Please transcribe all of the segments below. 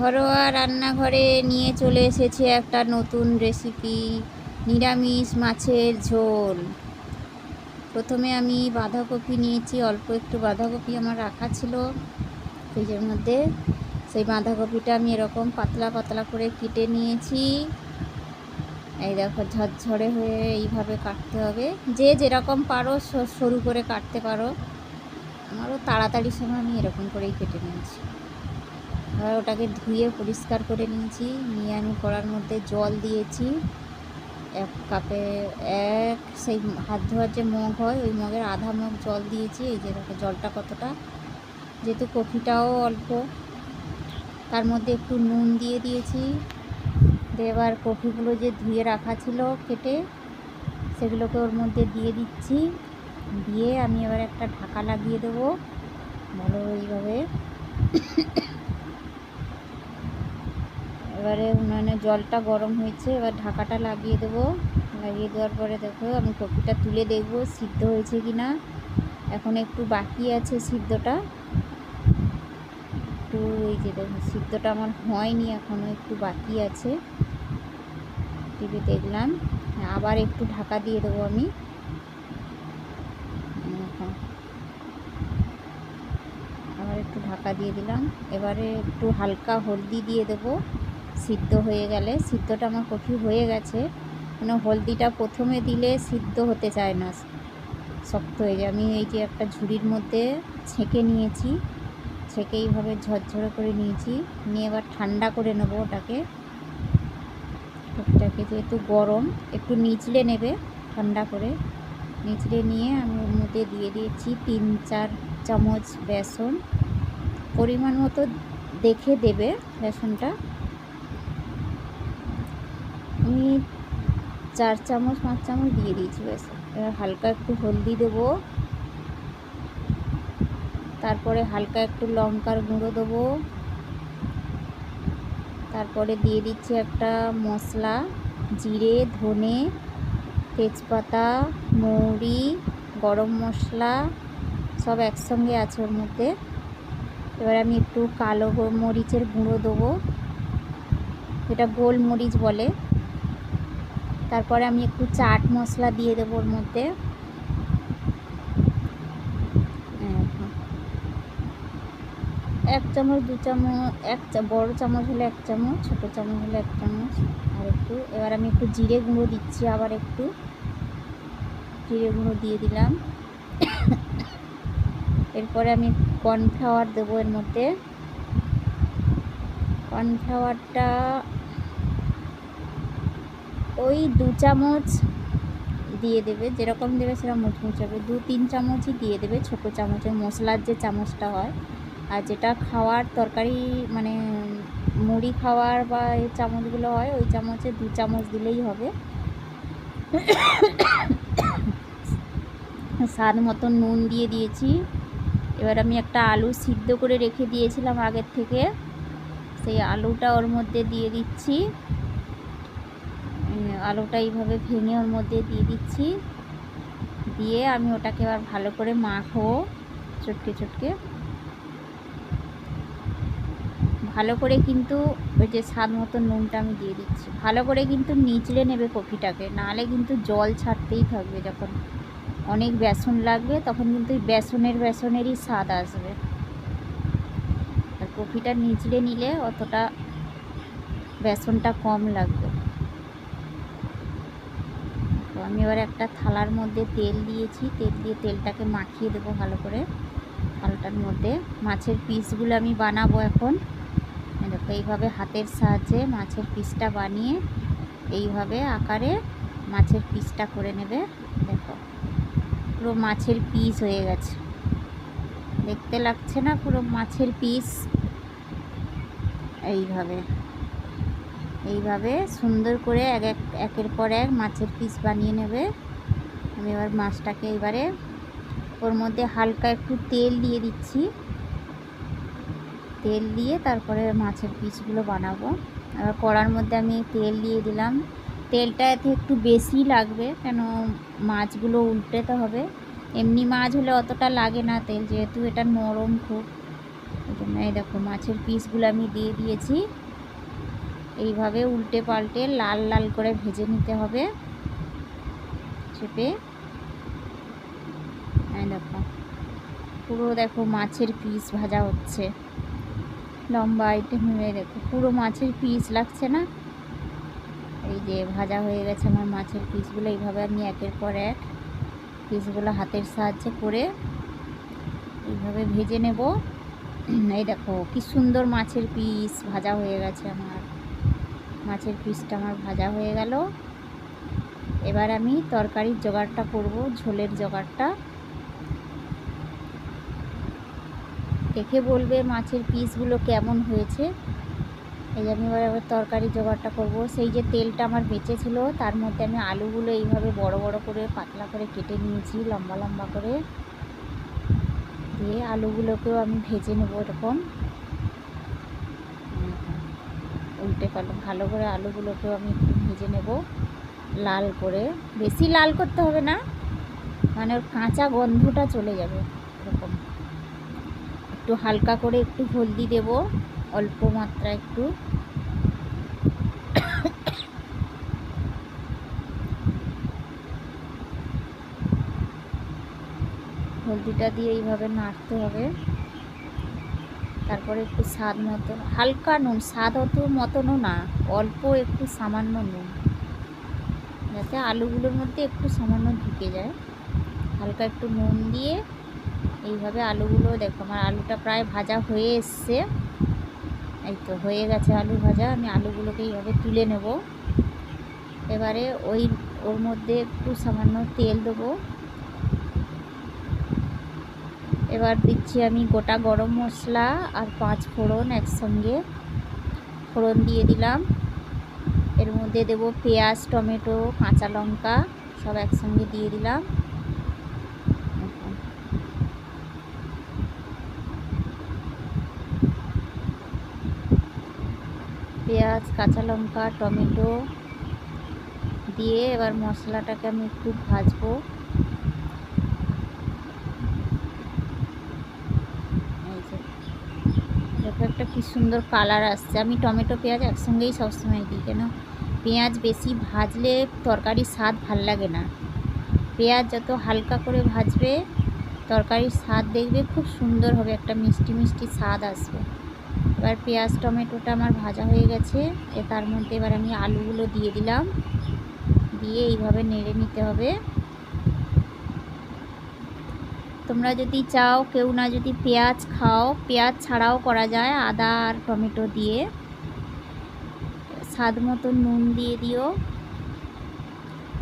ঘরোয়া রান্নাঘরে নিয়ে চলে এসেছি একটা নতুন রেসিপি নিরামিষ মাছের ঝোল। প্রথমে আমি বাঁধাকপি নিয়েছি, অল্প একটু বাঁধাকপি আমার রাখা ছিল ফ্রিজের মধ্যে। সেই বাঁধাকপিটা আমি এরকম পাতলা পাতলা করে কেটে নিয়েছি। এই দেখো, ঝরঝরে হয়ে এইভাবে কাটতে হবে। যে যেরকম পারো সরু করে কাটতে পারো। আমারও তাড়াতাড়ি সময় আমি এরকম করেই কেটে নিয়েছি। এবার ওটাকে ধুয়ে পরিষ্কার করে নিয়েছি। নিয়ে আমি কড়ার মধ্যে জল দিয়েছি। এক কাপে, এক সেই হাত ধোয়ার যে মগ হয়, ওই মগের আধা মগ জল দিয়েছি। এই যে দেখো জলটা কতটা। যেহেতু কফিটাও অল্প। তার মধ্যে একটু নুন দিয়ে দিয়েছি। দিয়ে এবার কফিগুলো যে ধুয়ে রাখা ছিল কেটে, সেগুলোকে ওর মধ্যে দিয়ে দিচ্ছি। দিয়ে আমি এবার একটা ঢাকা লাগিয়ে দেবো। ভালো এইভাবে। এবারে উনানে জলটা গরম হয়েছে, এবার ঢাকাটা লাগিয়ে দেবো। লাগিয়ে দেওয়ার পরে দেখো আমি কপিটা তুলে দেখব সিদ্ধ হয়েছে কি না। এখন একটু বাকি আছে সিদ্ধটা। একটু এই যে দেখো, সিদ্ধটা আমার হয়নি এখনও একটু বাকি আছে। টিভি দেখলাম, আবার একটু ঢাকা দিয়ে দেবো আমি। আবার একটু ঢাকা দিয়ে দিলাম। এবারে একটু হালকা হলদি দিয়ে দেবো। সিদ্ধ হয়ে গেলে, সিদ্ধটা আমার কফি হয়ে গেছে। মানে হলদিটা প্রথমে দিলে সিদ্ধ হতে চায় না, শক্ত হয়ে যায়। আমি এই যে একটা ঝুড়ির মধ্যে ছেঁকে নিয়েছি, ছেঁকে এইভাবে ঝরঝরে করে নিয়েছি। নিয়ে এবার ঠান্ডা করে নেব ওটাকে। কফিটাকে যেহেতু গরম, একটু নিচলে নেবে ঠান্ডা করে। নিচড়ে নিয়ে আমি ওর মধ্যে দিয়ে দিয়েছি তিন, চার চামচ বেসন। পরিমাণ মতো দেখে দেবে বেসনটা। আমি চার চামচ, পাঁচ চামচ দিয়ে দিয়েছি, ব্যাস। এবার হালকা একটু হলদি দেবো। তারপরে হালকা একটু লঙ্কার গুঁড়ো দেবো। তারপরে দিয়ে দিচ্ছি একটা মশলা, জিরে, ধনে, তেজপাতা, মৌরি, গরম মশলা, সব একসঙ্গে আছে ওর মধ্যে। এবার আমি একটু কালো মরিচের গুঁড়ো দেবো। যেটা গোলমরিচ বলে। তারপরে আমি একটু চাট মশলা দিয়ে দেবো ওর মধ্যে। এক চামচ, দু চামচ, এক বড় চামচ হলে এক চামচ, ছোটো চামচ হলে এক চামচ, আর একটু, এবার আমি একটু জিরে গুঁড়ো দিচ্ছি আবার একটু। জিরে গুঁড়ো দিয়ে দিলাম। এরপরে আমি কর্নফ্লাওয়ার দেবো এর মধ্যে। কর্নফ্লাওয়ারটা ওই দু চামচ দিয়ে দেবে, যেরকম দেবে সেরকম মুচমুচে হবে। দু তিন চামচই দিয়ে দেবে ছোটো চামচের মশলার যে চামচটা হয়। আর যেটা খাওয়ার তরকারি মানে মুড়ি খাওয়ার বা এই চামচগুলো হয়, ওই চামচে দু চামচ দিলেই হবে। স্বাদ মতো নুন দিয়ে দিয়েছি। এবার আমি একটা আলু সিদ্ধ করে রেখে দিয়েছিলাম আগের থেকে। সেই আলুটা ওর মধ্যে দিয়ে দিচ্ছি। আলুটা এইভাবে ভেঙে ওর মধ্যে দিয়ে দিচ্ছি। দিয়ে আমি ওটাকে এবার ভালো করে মাখবো চটকে চটকে। ভালো করে কিন্তু ওই যে স্বাদ মতো নুনটা আমি দিয়ে দিচ্ছি। ভালো করে কিন্তু নিচড়ে নেবে কফিটাকে নাহলে কিন্তু জল ছাড়তেই থাকবে যখন। অনেক বেসন লাগবে, তখন কিন্তু বেসনের বেসনেরই স্বাদ আসবে। আর কফিটা নিচড়ে নিলে অতটা বেসনটা কম লাগবে তো আমি এবার একটা থালার মধ্যে তেল দিয়েছি। তেল দিয়ে তেলটাকে মাখিয়ে দেবো ভালো করে। থালটার মধ্যে মাছের পিসগুলো আমি বানাবো এখন। দেখো, এইভাবে হাতের সাহায্যে মাছের পিসটা বানিয়ে এইভাবে আকারে মাছের পিসটা করে নেবে। দেখো, পুরো মাছের পিস হয়ে গেছে। দেখতে লাগছে না পুরো মাছের পিস? এইভাবে। এইভাবে সুন্দর করে এক এক, একের পর এক মাছের পিস বানিয়ে নেবে। আমি এবার মাছটাকে এবারে ওর মধ্যে হালকা একটু তেল দিয়ে দিচ্ছি। তেল দিয়ে তারপরে মাছের পিসগুলো বানাবো। এবার কড়ার মধ্যে আমি তেল দিয়ে দিলাম। তেলটা এতে একটু বেশি লাগবে কেন মাছগুলো উল্টাতে হবে। এমনি মাছ হলে অতটা লাগে না তেল, যেহেতু এটা নরম খুব। এই জন্য এই দেখো মাছের পিসগুলো আমি দিয়ে দিয়েছি। এইভাবে উল্টে পাল্টে লাল লাল করে ভেজে নিতে হবে। চেপে। দেখো। পুরো দেখো মাছের পিস ভাজা হচ্ছে। লম্বা আইটেম হয়ে দেখো। পুরো মাছের পিস লাগছে না? এই যে ভাজা হয়ে গেছে আমার মাছের পিসগুলো। এইভাবে আমি একের পর এক পিসগুলো হাতের সাহায্যে করে এইভাবে ভেজে নেব। এই দেখো, কি সুন্দর মাছের পিস ভাজা হয়ে গেছে আমার। মাছের পিসটা আমার ভাজা হয়ে গেল। এবার আমি তরকারির জোগাড়টা করব, ঝোলের জোগাড়টা। দেখে বলবে মাছের পিসগুলো কেমন হয়েছে। এই যে আমি এবার এবার তরকারি জোগাড়টা করব। সেই যে তেলটা আমার বেঁচে ছিল, তার মধ্যে আমি আলুগুলো এইভাবে বড় বড় করে, পাতলা করে কেটে নিয়েছি, লম্বা লম্বা করে। দিয়ে আলুগুলোকেও আমি ভেজে নেব এরকম। উল্টে পাল্টে ভালো করে আলুগুলোকেও আমি একটু ভেজে নেব লাল করে। বেশি লাল করতে হবে না মানে ওর কাঁচা গন্ধটা চলে যাবে এরকম। একটু হালকা করে একটু হলদি দেব, অল্প মাত্রা একটু। হলদিটা দিয়ে এইভাবে নাড়তে হবে। তারপরে একটু স্বাদ মতো, হালকা নুন, স্বাদ অত মতনও না, অল্প একটু সামান্য নুন। যাতে আলুগুলোর মধ্যে একটু সামান্য ঢুকে যায়। হালকা একটু নুন দিয়ে এইভাবে আলুগুলো, দেখো আমার আলুটা প্রায় ভাজা হয়ে এসছে। এই তো হয়ে গেছে আলু ভাজা, আমি আলুগুলোকে এইভাবে তুলে নেব। এবারে ওই, ওর মধ্যে একটু সামান্য তেল দেবো। এবার দিচ্ছি আমি গোটা গরম মশলা আর পাঁচ ফোড়ন একসঙ্গে। ফোড়ন দিয়ে দিলাম। এর মধ্যে দেব পেঁয়াজ, টমেটো, কাঁচা লঙ্কা, সব একসঙ্গে দিয়ে দিলাম। পেঁয়াজ, কাঁচা লঙ্কা, টমেটো দিয়ে এবার মশলাটাকে আমি একটু ভাজবো দেখো একটা কি সুন্দর কালার আসছে। আমি টমেটো, পেঁয়াজ একসঙ্গেই সবসময় দিই, কেন? পেঁয়াজ বেশি ভাজলে তরকারির স্বাদ ভালো লাগে না। পেঁয়াজ যত হালকা করে ভাজবে, তরকারির স্বাদ দেখবে খুব সুন্দর হবে, একটা মিষ্টি মিষ্টি স্বাদ আসবে। এবার পেঁয়াজ, টমেটোটা আমার ভাজা হয়ে গেছে। এ তার মধ্যে এবার আমি আলুগুলো দিয়ে দিলাম। দিয়ে এইভাবে নেড়ে নিতে হবে। তোমরা যদি চাও, কেউ না যদি পেঁয়াজ খাও, পেঁয়াজ ছাড়াও করা যায়, আদা আর টমেটো দিয়ে। স্বাদ মতো নুন দিয়ে দিও।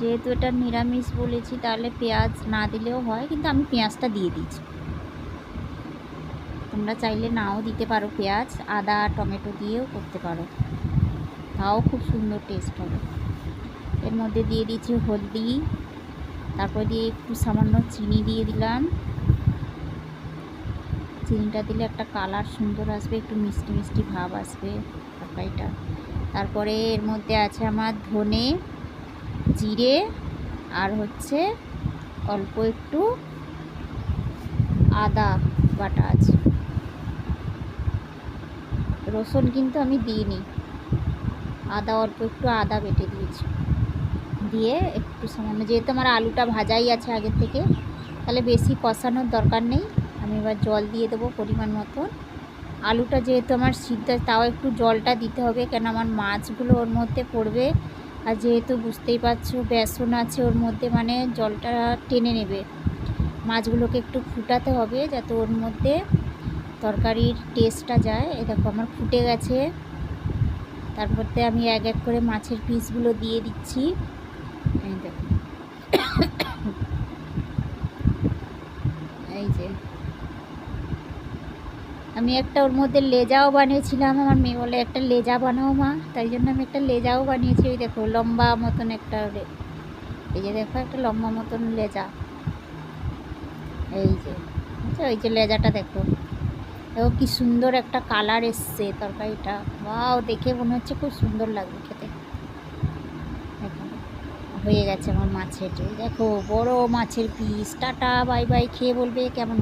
যেহেতু এটা নিরামিষ বলেছি, তাহলে পেঁয়াজ না দিলেও হয়, কিন্তু আমি পেঁয়াজটা দিয়ে দিচ্ছি তোমরা চাইলে নাও দিতে পারো পেঁয়াজ, আদা আর টমেটো দিয়েও করতে পারো। তাও খুব সুন্দর টেস্ট হবে। এর মধ্যে দিয়ে দিচ্ছি হলদি, তারপর দিয়ে একটু সামান্য চিনি দিয়ে দিলাম। চিনিটা দিলে একটা কালার সুন্দর আসবে, একটু মিষ্টি মিষ্টি ভাব আসবে তরকারিটা। তারপরে এর মধ্যে আছে আমার ধনে, জিরে আর হচ্ছে অল্প একটু আদা বাটা আছে। রসুন কিন্তু আমি দিইনি। আদা, অল্প একটু আদা বেটে দিয়েছি। দিয়ে একটু সামান্য, যেহেতু আমার আলুটা ভাজাই আছে আগের থেকে, তাহলে বেশি কষানোর দরকার নেই। আমি এবার জল দিয়ে দেবো পরিমাণ মতন। আলুটা যেহেতু আমার সিদ্ধ, তাও একটু জলটা দিতে হবে কেন আমার মাছগুলো ওর মধ্যে পড়বে। আর যেহেতু বুঝতেই পারছ বেসন আছে ওর মধ্যে মানে জলটা টেনে নেবে। মাছগুলোকে একটু ফুটাতে হবে যাতে ওর মধ্যে তরকারির টেস্টটা যায়। এ দেখো আমার ফুটে গেছে। তারপরতে আমি এক এক করে মাছের পিসগুলো দিয়ে দিচ্ছি। এই যে আমি একটা ওর মধ্যে লেজাও বানিয়েছিলাম, আমার মেয়ে বলে একটা লেজা বানাও মা। তাই জন্য আমি একটা লেজাও বানিয়েছি, ওই দেখো, লম্বা মতন একটা এই যে দেখো, একটা লম্বা মতন লেজা। এই যে আচ্ছা ওই যে লেজাটা দেখো। দেখো কি সুন্দর একটা কালার এসছে তরকারিটা। বাও দেখে মনে হচ্ছে খুব সুন্দর লাগবে খেতে। হয়ে গেছে আমার মাছের দেখো, বড় মাছের পিস টাটা, বাই বাই, খেয়ে বলবে কেমন